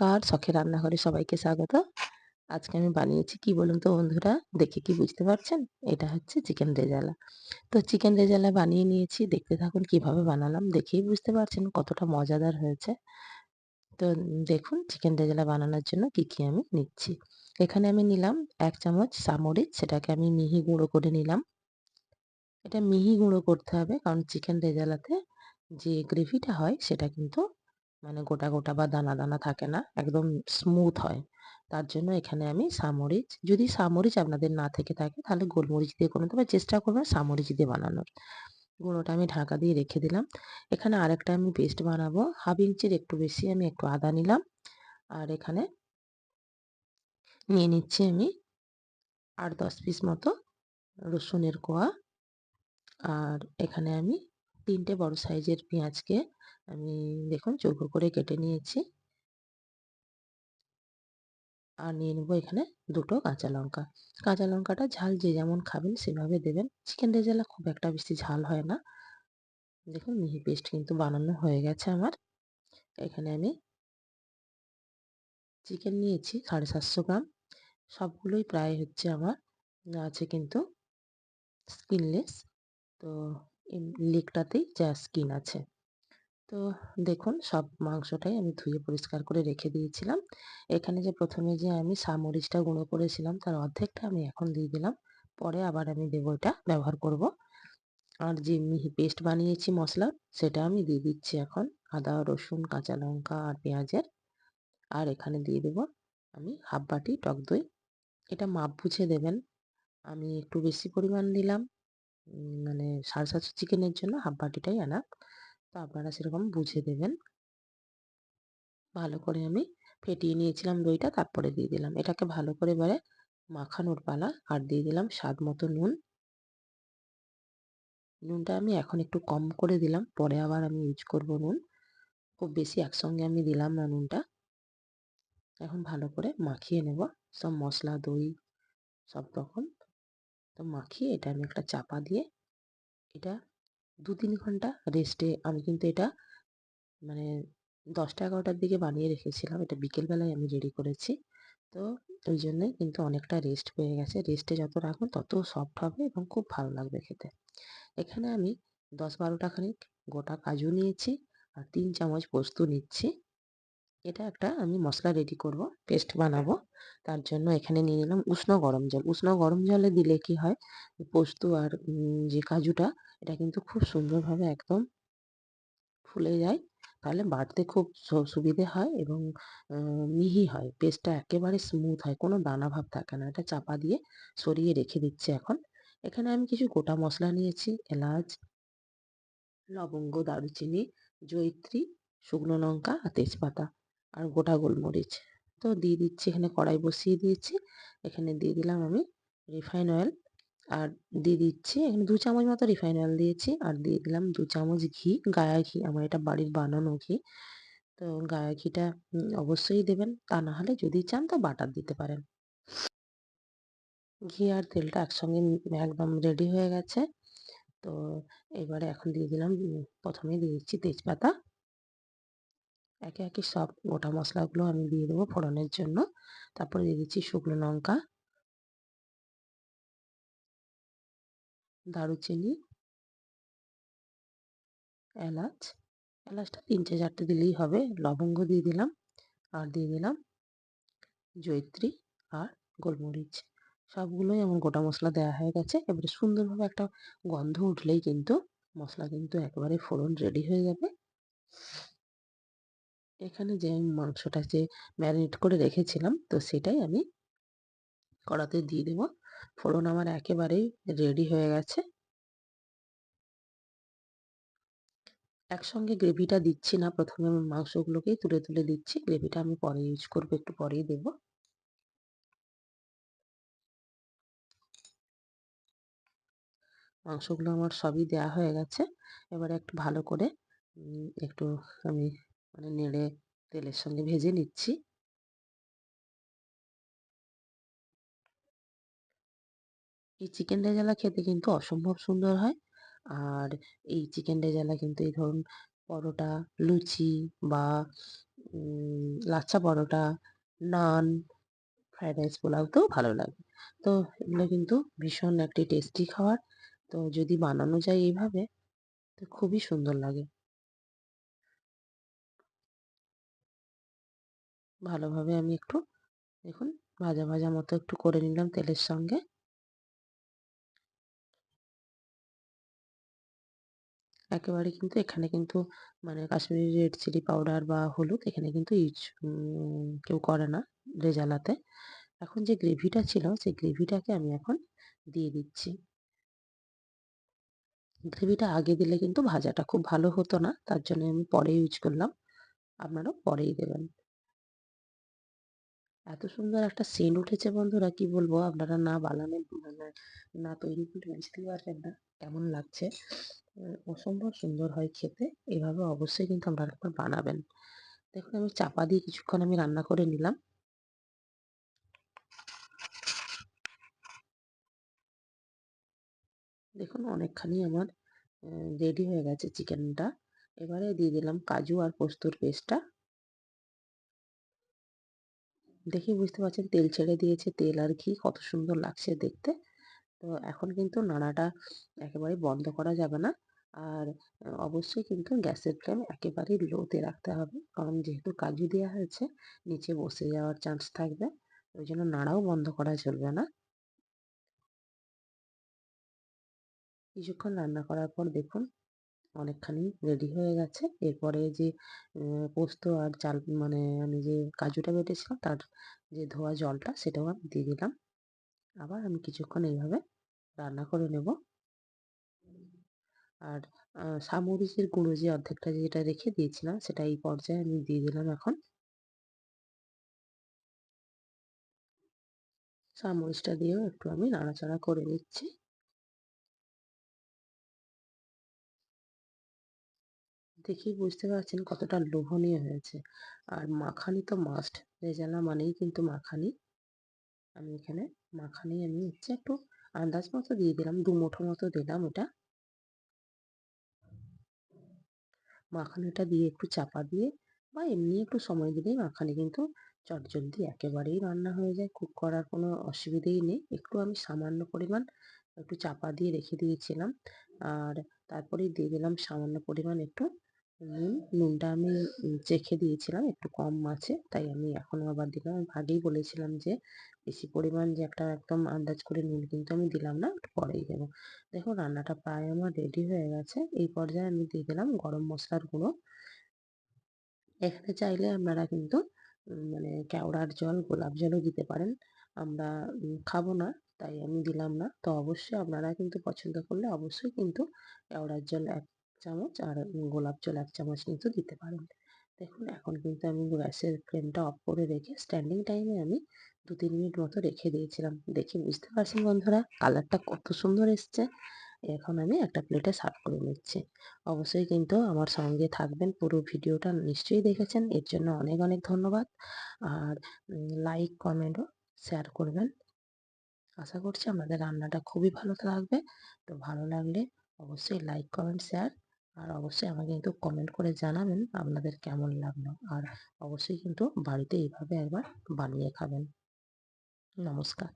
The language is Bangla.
নমস্কার শখের রান্নাঘরে সবাইকে স্বাগত। আজকে আমি বানিয়েছি কি বলুন তো বন্ধুরা? দেখে কি বুঝতে পারছেন? এটা হচ্ছে চিকেন রেজালা। তো চিকেন রেজালা বানিয়ে নিয়েছি, দেখতে থাকুন কীভাবে বানালাম, দেখেই বুঝতে পারছেন কতটা মজাদার হয়েছে। তো দেখুন চিকেন রেজালা বানানোর জন্য কি কি আমি নিচ্ছি। এখানে আমি নিলাম এক চামচ সামরিচ, সেটাকে আমি মিহি গুঁড়ো করে নিলাম। এটা মিহি গুঁড়ো করতে হবে, কারণ চিকেন রেজালাতে যে গ্রেভিটা হয়, সেটা কিন্তু মানে গোটা গোটা বা দানা দানা থাকে না, একদম স্মুথ হয়। তার জন্য এখানে আমি সামরিচ, যদি সামরিচ আপনাদের না থেকে থাকে, তাহলে গোলমরিচ দিয়ে কোনো তবে চেষ্টা করবেন সামরিচ দিয়ে বানানোর। গুঁড়োটা আমি ঢাকা দিয়ে রেখে দিলাম। এখানে আরেকটা আমি পেস্ট বানাবো। হাফ ইঞ্চির একটু বেশি আমি একটু আদা নিলাম। আর এখানে নিয়ে নিচ্ছি আমি আট দশ পিস মতো রসুনের কোয়া। আর এখানে আমি তিনটে বড় সাইজের পেঁয়াজকে আমি দেখুন চৌকো করে কেটে নিয়েছি। আর নিয়ে নেব এখানে দুটো কাঁচা লঙ্কা। কাঁচা লঙ্কাটা ঝাল যে যেমন খাবেন সেভাবে দেবেন। চিকেন রেজালা খুব একটা বেশি ঝাল হয় না। দেখুন মিহি পেস্ট কিন্তু বানানো হয়ে গেছে আমার। এখানে আমি চিকেন নিয়েছি সাড়ে সাতশো গ্রাম। সবগুলোই প্রায় হচ্ছে আমার, আছে কিন্তু স্কিনলেস তো লেগটাতেই যা স্কিন আছে। তো দেখুন, সব মাংসটাই আমি ধুয়ে পরিষ্কার করে রেখে দিয়েছিলাম। এখানে যে প্রথমে যে আমি সামরিচটা গুঁড়ো করেছিলাম, তার অর্ধেকটা আমি এখন দিয়ে দিলাম। পরে আবার আমি দেবো এটা ব্যবহার করব। আর যে মিহি পেস্ট বানিয়েছি মশলা, সেটা আমি দিয়ে দিচ্ছি এখন আদা, রসুন, কাঁচা লঙ্কা আর পেঁয়াজের। আর এখানে দিয়ে দেবো আমি হাফ বাটি টক দই। এটা মাপ বুঝে দেবেন। আমি একটু বেশি পরিমাণ দিলাম। মানে সাড়ে সাতশো চিকেনের জন্য হাফ বাটিটাই আনা তো আপনারা সেরকম বুঝে দেবেন। ভালো করে আমি ফেটিয়ে নিয়েছিলাম দইটা, তারপরে দিয়ে দিলাম। এটাকে ভালো করে এবারে মাখানোর পালা আর দিয়ে দিলাম স্বাদ মতো নুন। নুনটা আমি এখন একটু কম করে দিলাম, পরে আবার আমি ইউজ করব নুন। খুব বেশি একসঙ্গে আমি দিলাম না নুনটা। এখন ভালো করে মাখিয়ে নেব। সব মশলা দই, সব রকম। তো মাখিয়ে এটা আমি একটা চাপা দিয়ে এটা দু তিন ঘণ্টা রেস্টে আমি কিন্তু এটা মানে দশটা এগারোটার দিকে বানিয়ে রেখেছিলাম। এটা বিকেলবেলায় আমি রেডি করেছি। তো ওই জন্যই কিন্তু অনেকটা রেস্ট পেয়ে গেছে। রেস্টে যত রাখুন তত সফট হবে এবং খুব ভালো লাগবে খেতে। এখানে আমি দশ বারোটা খানিক গোটা কাজু নিয়েছি আর তিন চামচ পোস্ত নিচ্ছি। এটা একটা আমি মশলা রেডি করব পেস্ট বানাবো। তার জন্য এখানে নিয়ে নিলাম উষ্ণ গরম জল। উষ্ণ গরম জলে দিলে কি হয়? পোস্ত আর যে কাজুটা এটা কিন্তু খুব সুন্দরভাবে একদম ফুলে যায়। তাহলে বাটতে খুব সুবিধে হয় এবং মিহি হয়। পেস্টটা একেবারে স্মুথ হয় কোনো দানা ভাব থাকে না। এটা চাপা দিয়ে সরিয়ে রেখে দিচ্ছে এখন। এখানে আমি কিছু গোটা মশলা নিয়েছি এলাচ লবঙ্গ দারুচিনি জয়িত্রী শুকনো লঙ্কা আর তেজপাতা। আর গোটা গোলমরিচ। তো দিয়ে দিচ্ছি, এখানে কড়াই বসিয়ে দিয়েছি। এখানে দিয়ে দিলাম আমি রিফাইন অয়েল। আর দিয়ে দিচ্ছি, এখানে দু চামচ মতো রিফাইন অয়েল দিয়েছি। আর দিয়ে দিলাম দু চামচ ঘি, গায়া ঘি, আমার এটা বাড়ির বানানো ঘি। তো গায়া ঘিটা অবশ্যই দেবেন। তা না হলে যদি চান তো বাটার দিতে পারেন। ঘি আর তেলটা একসঙ্গে একদম রেডি হয়ে গেছে। তো এবারে এখন দিয়ে দিলাম প্রথমে দিয়ে দিচ্ছি তেজপাতা। একে একে সব গোটা মশলাগুলো আমি দিয়ে দেবো ফোড়নের জন্য। তারপরে দিয়ে দিচ্ছি শুকনো লঙ্কা। দারুচিনি। এলাচ। এলাচটা তিনটে চারটে দিলেই হবে। লবঙ্গ দিয়ে দিলাম, আর দিয়ে দিলাম জৈত্রী আর গোলমরিচ। সবগুলোই আমার গোটা মশলা দেওয়া হয়ে গেছে। এবারে সুন্দরভাবে একটা গন্ধ উঠলেই কিন্তু মশলা কিন্তু একেবারে ফোড়ন রেডি হয়ে যাবে। এখানে যে মাংসটা যে ম্যারিনেট করে রেখেছিলাম, তো সেটাই আমি কড়াতে দিয়ে দেবো। ফোড়ন আমার একেবারেই রেডি হয়ে গেছে। একসঙ্গে গ্রেভিটা দিচ্ছি না, প্রথমে আমি মাংসগুলোকেই তুলে তুলে দিচ্ছি। গ্রেভিটা আমি পরে ইউজ করব, একটু পরেই দেব। মাংসগুলো আমার সবই দেয়া হয়ে গেছে। এবারে একটু ভালো করে একটু আমি মানে নেড়ে তেলের সঙ্গে ভেজে নিচ্ছি এই চিকেন রেজালা খেতে কিন্তু অসম্ভব সুন্দর হয় আর এই চিকেন রেজালা কিন্তু এই ধরুন পরোটা লুচি বা লাচ্ছা পরোটা, নান, ফ্রাইড রাইস পোলাওতেও ভালো লাগে। তো এগুলো কিন্তু ভীষণ একটি টেস্টি খাবার। তো যদি বানানো যায় এইভাবে তো খুবই সুন্দর লাগে। ভালোভাবে আমি একটু দেখুন ভাজা, ভাজা মতো একটু করে নিলাম তেলের সঙ্গে। একেবারে কিন্তু এখানে কিন্তু মানে কাশ্মীরি রেড চিলি পাউডার বা হলুদ এখানে কিন্তু ইউজ কেউ করে না রেজালাতে। এখন যে গ্রেভিটা ছিল সেই গ্রেভিটাকে আমি এখন দিয়ে দিচ্ছি। গ্রেভিটা আগে দিলে কিন্তু ভাজাটা খুব ভালো হতো না। তার জন্য আমি পরে ইউজ করলাম। আপনারাও পরেই দেবেন। এত সুন্দর একটা সেন্ট উঠেছে বন্ধুরা, কি বলব আপনারা না বানালে মানে না তৈরি করলে বুঝতেই পারবেন না কেমন লাগছে। অসম্ভব সুন্দর হয় খেতে। এভাবে অবশ্যই কিন্তু আপনারা একবার বানাবেন। দেখুন, আমি চাপা দিয়ে কিছুক্ষণ আমি রান্না করে নিলাম। দেখুন, অনেকখানি আমার রেডি হয়ে গেছে চিকেনটা। এবারে দিয়ে দিলাম কাজু আর পোস্তর পেস্টটা। দেখেই বুঝতে পারছেন তেল ছেড়ে দিয়েছে, তেল আর ঘি কত সুন্দর লাগছে দেখতে। তো এখন কিন্তু নাড়াটা একেবারে বন্ধ করা যাবে না। আর অবশ্যই কিন্তু গ্যাসের ফ্লেম একেবারেই লোতে রাখতে হবে। কারণ যেহেতু কাজু দেওয়া হয়েছে, নিচে বসে যাওয়ার চান্স থাকবে। ওই জন্য নাড়াও বন্ধ করা চলবে না। কিছুক্ষণ রান্না করার পর দেখুন অনেকখানি রেডি হয়ে গেছে। এরপরে যে পোস্ত আর চাল মানে আমি যে কাজুটা বেটেছিলাম, তার যে ধোয়া জলটা, সেটাও আমি দিয়ে দিলাম। আবার আমি কিছুক্ষণ এইভাবে রান্না করে নেব। আর সামরিচের গুঁড়ো যে অর্ধেকটা যেটা রেখে দিয়েছিলাম, সেটা এই পর্যায়ে আমি দিয়ে দিলাম এখন। চামচটা দিয়েও একটু আমি নাড়াচাড়া করে নিচ্ছি। দেখেই বুঝতে পারছেন কতটা লোভনীয় হয়েছে। আর মাখানি তো মাস্ট। রেজালা মানেই কিন্তু মাখানি। আমি এখানে মাখানি আমি হচ্ছে একটু আন্দাজ মতো দিয়ে দিলাম। ২ মুঠো মতো দিলাম এটা। মাখানিটা দিয়ে একটু চাপা দিয়ে বা এমনি একটু সময় দিলেই মাখানি কিন্তু চটজলদি একেবারেই রান্না হয়ে যায়। কুক করার কোনো অসুবিধেই নেই। একটু আমি সামান্য পরিমাণ একটু চাপা দিয়ে রেখে দিয়েছিলাম। আর তারপরেই দিয়ে দিলাম সামান্য পরিমাণ একটু নুন। নুনটা আমি চেখে দিয়েছিলাম একটু কম আছে। তাই আমি এখনও আবার দিলাম। আগেই বলেছিলাম যে বেশি পরিমাণ যে একটা একদম আন্দাজ করে নুন কিন্তু আমি দিলাম না। একটু পরেই দেবো। দেখুন রান্নাটা প্রায় আমার রেডি হয়ে গেছে। এই পর্যায়ে আমি দিয়ে দিলাম গরম মশলার গুঁড়ো। এখানে চাইলে আপনারা কিন্তু মানে কেওড়ার জল, গোলাপ জলও দিতে পারেন। আমরা খাব না তাই আমি দিলাম না। তো অবশ্যই আপনারা কিন্তু পছন্দ করলে অবশ্যই কিন্তু কেওড়ার জল ১ চামচ আর গোলাপ জল ১ চামচ কিন্তু দিতে পারেন। দেখুন এখন কিন্তু আমি গ্যাসের ফ্লেমটা অফ করে রেখে স্ট্যান্ডিং টাইমে আমি ২-৩ মিনিট মতো রেখে দিয়েছিলাম। দেখে বুঝতে পারছেন বন্ধুরা কালারটা কত সুন্দর এসছে। এখন আমি একটা প্লেটে সার্ভ করে নিচ্ছি। অবশ্যই কিন্তু আমার সঙ্গে থাকবেন পুরো ভিডিওটা নিশ্চয়ই দেখেছেন এর জন্য অনেক অনেক ধন্যবাদ। আর লাইক, কমেন্টও শেয়ার করবেন। আশা করছি আপনাদের রান্নাটা খুবই ভালো লাগবে। তো ভালো লাগলে অবশ্যই লাইক, কমেন্ট, শেয়ার আর অবশ্যই আমাকে কিন্তু কমেন্ট করে জানাবেন আপনাদের কেমন লাগল। আর অবশ্যই কিন্তু বাড়িতে এইভাবে একবার বানিয়ে খাবেন। নমস্কার।